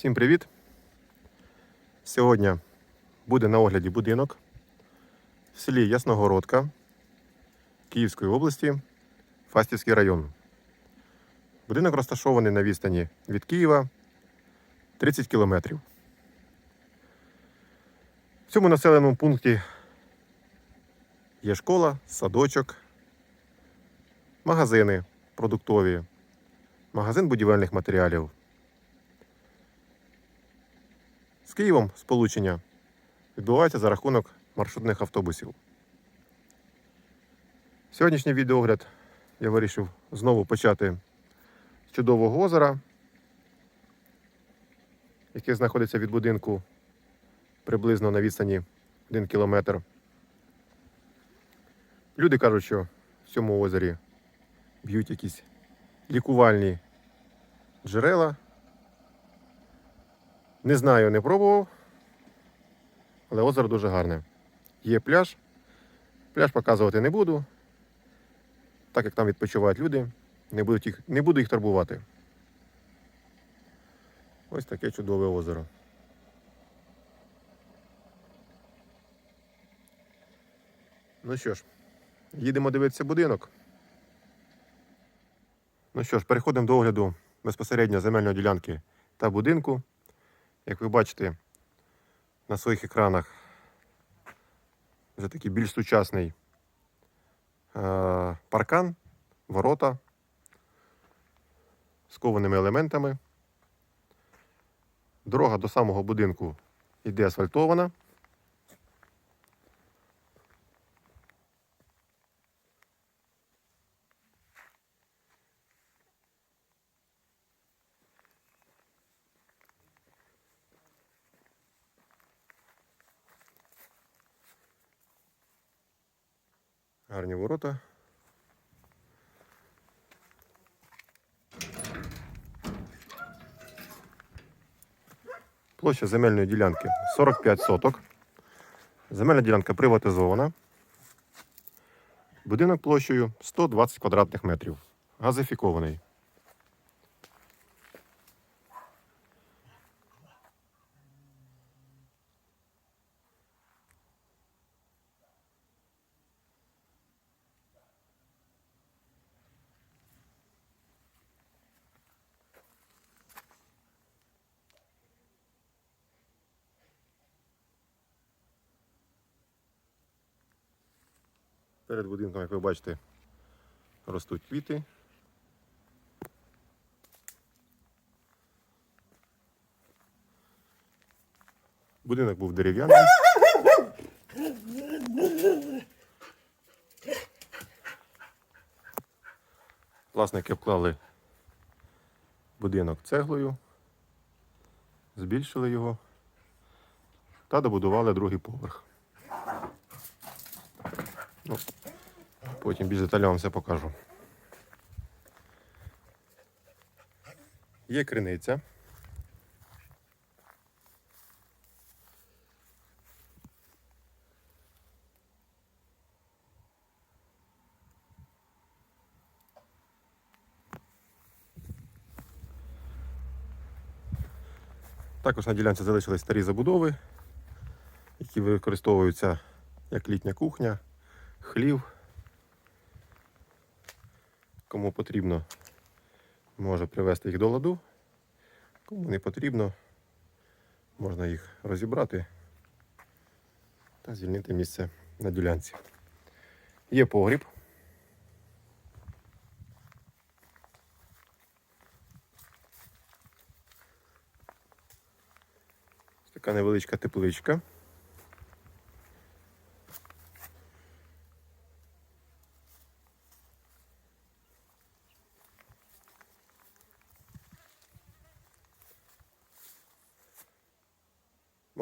Всім привіт! Сьогодні буде на огляді будинок в селі Ясногородка Київської області, Фастівський район. Будинок розташований на відстані від Києва 30 кілометрів. В цьому населеному пункті є школа, садочок, магазини продуктові, магазин будівельних матеріалів. З Києвом сполучення відбувається за рахунок маршрутних автобусів. Сьогоднішній відеогляд я вирішив знову почати з чудового озера, яке знаходиться від будинку приблизно на відстані 1 кілометр. Люди кажуть, що в цьому озері б'ють якісь лікувальні джерела. Не знаю, не пробував, але озеро дуже гарне. Є пляж. Пляж показувати не буду, так як там відпочивають люди, не буду їх, не буду їх турбувати. Ось таке чудове озеро. Ну що ж, їдемо дивитися будинок. Ну що ж, переходимо до огляду безпосередньо земельної ділянки та будинку. Як ви бачите, на своїх екранах вже такий більш сучасний е, паркан, ворота з кованими елементами. Дорога до самого будинку йде асфальтована. Гарні ворота. Площа земельної ділянки 45 соток. Земельна ділянка приватизована. Будинок площею 120 квадратних метрів. Газифікований. Перед будинком, як ви бачите, ростуть квіти. Будинок був дерев'яний. Власники обклали будинок цеглою, збільшили його та добудували другий поверх. Ну, Потім більш детально вам все покажу. Є криниця. Також на ділянці залишились старі забудови, які використовуються як літня кухня, хлів. Кому потрібно, може привести їх до ладу. Кому не потрібно, можна їх розібрати та звільнити місце на ділянці. Є погріб. Така невеличка тепличка.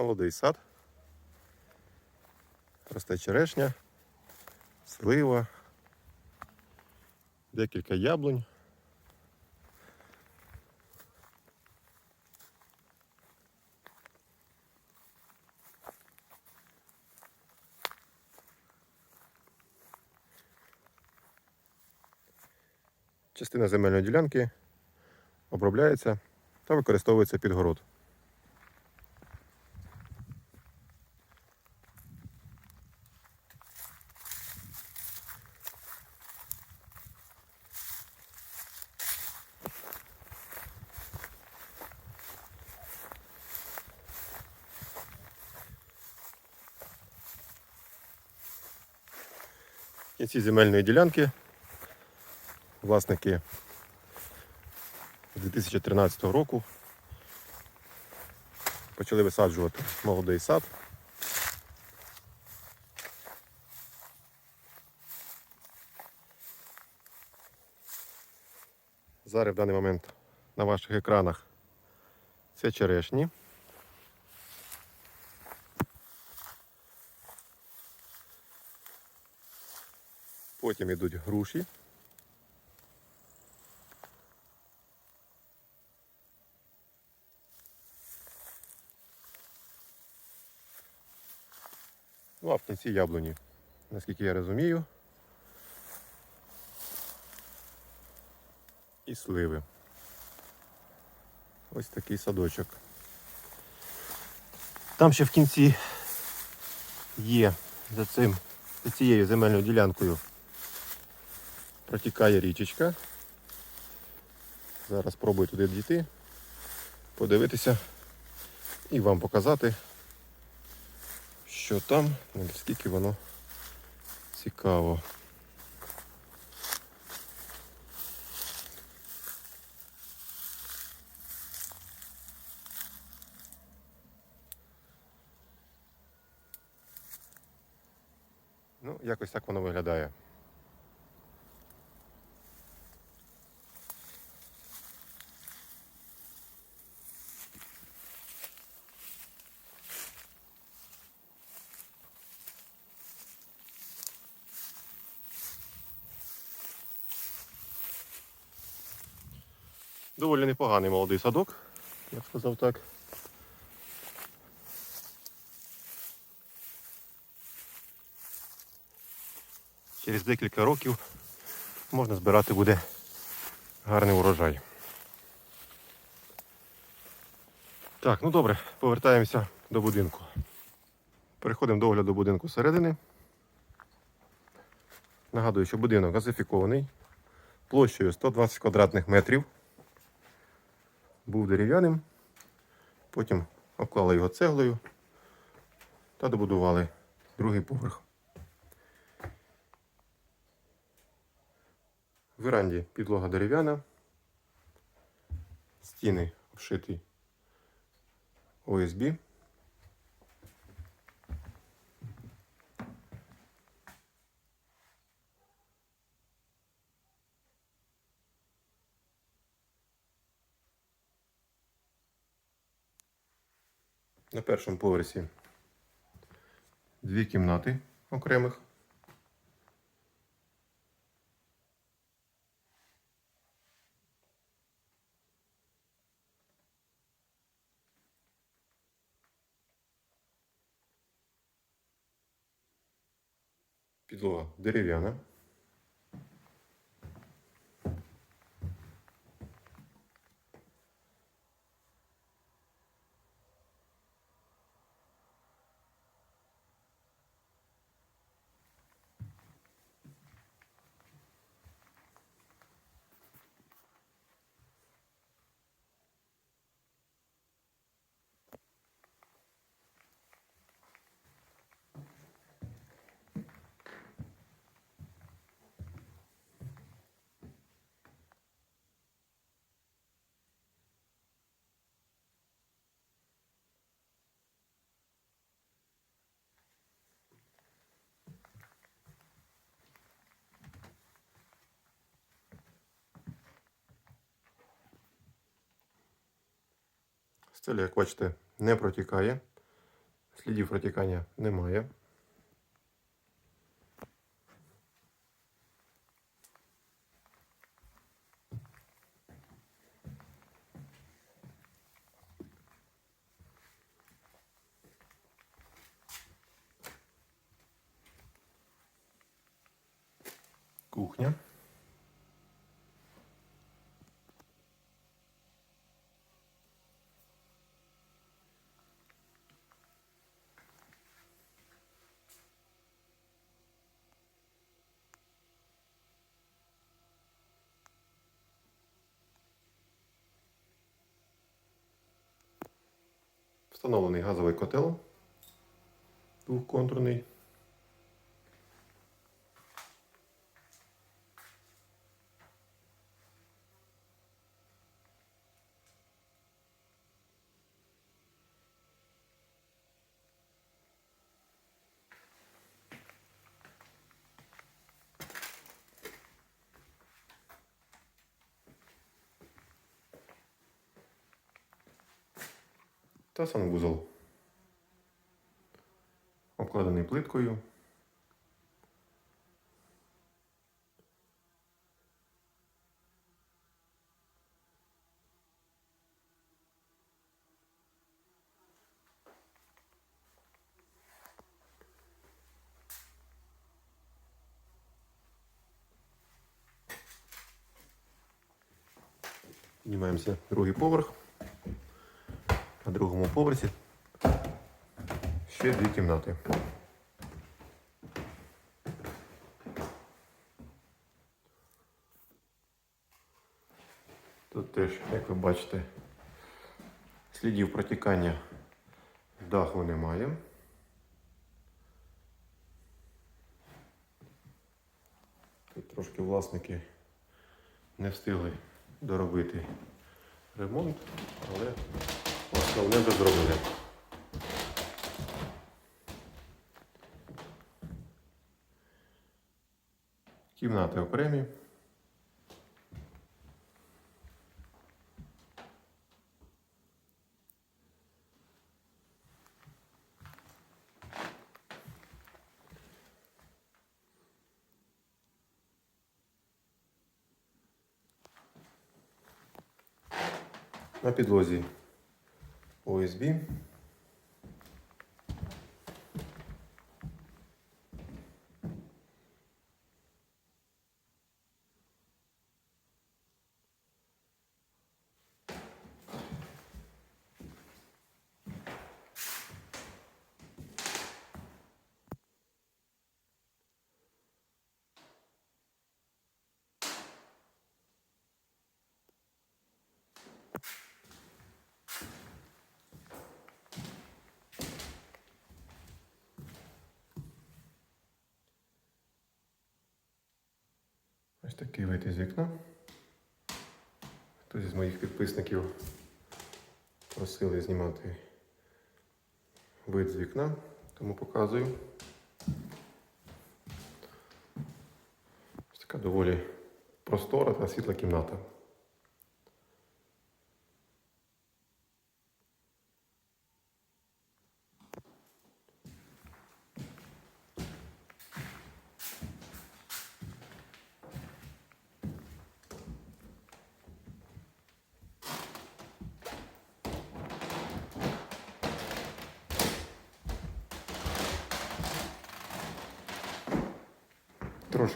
Молодий сад. Росте черешня, слива, декілька яблунь. Частина земельної ділянки обробляється та використовується під город. В кінці земельної ділянки власники 2013 року почали висаджувати молодий сад. Зараз в даний момент на ваших екранах це черешні. Потім йдуть груші. Ну, а в кінці яблуні, наскільки я розумію. І сливи. Ось такий садочок. Там ще в кінці є за цим, за цією земельною ділянкою протікає річечка. Зараз спробую туди дійти, подивитися і вам показати, що там, наскільки воно цікаво. Ну, якось так воно виглядає. Доволі непоганий молодий садок, я б сказав так. Через декілька років можна збирати буде гарний урожай. Так, ну добре, повертаємося до будинку. Переходимо до огляду будинку зсередини. Нагадую, що будинок газифікований площею 120 квадратних метрів. Був дерев'яним, потім обклали його цеглою та добудували другий поверх. В веранді підлога дерев'яна, стіни обшиті ОСБ. На першому поверсі дві кімнати окремих. Підлога дерев'яна. Стеля, як бачите, не протікає. Слідів протікання немає. Кухня. Встановлений газовий котел двохконтурний. Та санвузол. Обкладений плиткою. Піднімаємося другий поверх. На другому поверсі ще дві кімнати. Тут теж, як ви бачите, слідів протікання даху немає. Тут трошки власники не встигли доробити ремонт, але основне вже зробили. Кімнати окремі. На підлозі ОСБ. Такий вид із вікна. Хтось із моїх підписників просили знімати вид з вікна, тому показую. Ось така доволі простора та світла кімната.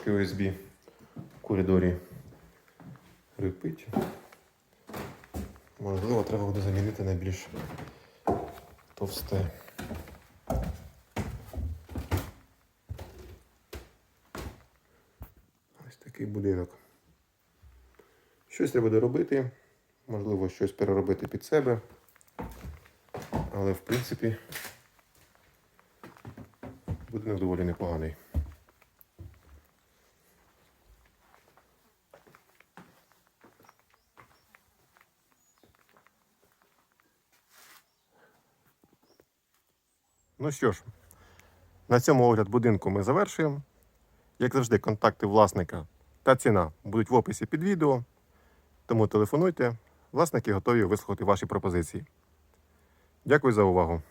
Трошки USB в коридорі рипить. Можливо, треба буде замінити на більш товсте. Ось такий будинок. Щось треба робити, можливо, щось переробити під себе. Але в принципі будинок доволі непоганий. Ну що ж, на цьому огляд будинку ми завершуємо. Як завжди, контакти власника та ціна будуть в описі під відео. Тому телефонуйте, власники готові вислухати ваші пропозиції. Дякую за увагу.